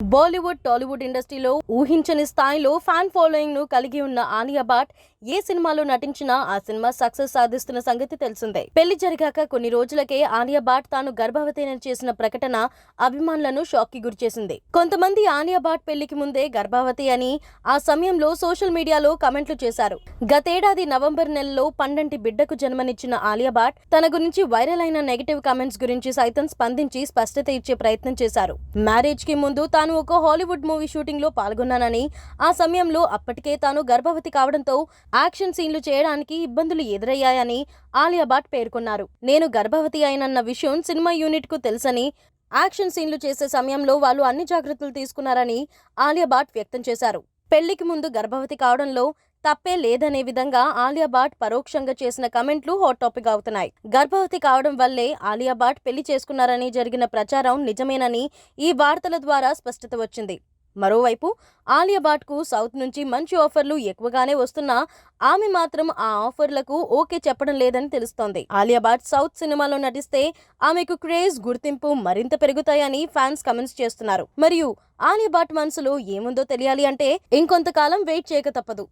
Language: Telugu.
బాలీవుడ్ టాలీవుడ్ ఇండస్ట్రీలో ఊహించని స్థాయిలో ఫ్యాన్ ఫాలోయింగ్ను కలిగి ఉన్న ఆలియా భట్ ఏ సినిమాలో నటించినా ఆ సినిమా సక్సెస్ సాధిస్తున్న సంగతి తెలిసిందే. పెళ్ళి జరిగాక కొన్ని రోజులకే ఆలియా భట్ తాను గర్భవతైన చేసిన ప్రకటన అభిమానులను షాక్కి గురిచేసింది. కొంతమంది ఆలియా భట్ పెళ్ళికి ముందే గర్భవతి అని ఆ సమయంలో సోషల్ మీడియాలో కమెంట్లు చేశారు. గతేడాది నవంబర్ నెలలో పండంటి బిడ్డకు జన్మనిచ్చిన ఆలియా భట్ తన గురించి వైరల్ అయిన నెగటివ్ కామెంట్స్ గురించి సైతం స్పందించి స్పష్టత ఇచ్చే ప్రయత్నం చేశారు. మ్యారేజ్కి ముందు తాను ఒక హాలీవుడ్ మూవీ షూటింగ్లో పాల్గొన్నానని ఆ సమయంలో అప్పటికే తాను గర్భవతి కావడంతో యాక్షన్ సీన్లు చేయడానికి ఇబ్బందులు ఎదురయ్యాయని ఆలియా భట్ పేర్కొన్నారు. నేను గర్భవతి అయినన్న విషయం సినిమా యూనిట్కు తెలుసని యాక్షన్ సీన్లు చేసే సమయంలో వాళ్ళు అన్ని జాగ్రత్తలు తీసుకున్నారని ఆలియా భట్ వ్యక్తం చేశారు. పెళ్ళికి ముందు గర్భవతి కావడంలో తప్పే లేదనే విధంగా ఆలియా భట్ పరోక్షంగా చేసిన కమెంట్లు హాట్ టాపిక్ అవుతున్నాయి. గర్భవతి కావడం వల్లే ఆలియా భట్ పెళ్ళి చేసుకున్నారని జరిగిన ప్రచారం నిజమేనని ఈ వార్తల ద్వారా స్పష్టత వచ్చింది. మరోవైపు ఆలియా భట్కు సౌత్ నుంచి మంచి ఆఫర్లు ఎక్కువగానే వస్తున్నా ఆమె మాత్రం ఆ ఆఫర్లకు ఓకే చెప్పడం లేదని తెలుస్తోంది. ఆలియా భట్ సౌత్ సినిమాలో నటిస్తే ఆమెకు క్రేజ్ గుర్తింపు మరింత పెరుగుతాయని ఫ్యాన్స్ కమెంట్స్ చేస్తున్నారు. మరియు ఆలియా భట్ మనసులో ఏముందో తెలియాలి అంటే ఇంకొంతకాలం వెయిట్ చేయక తప్పదు.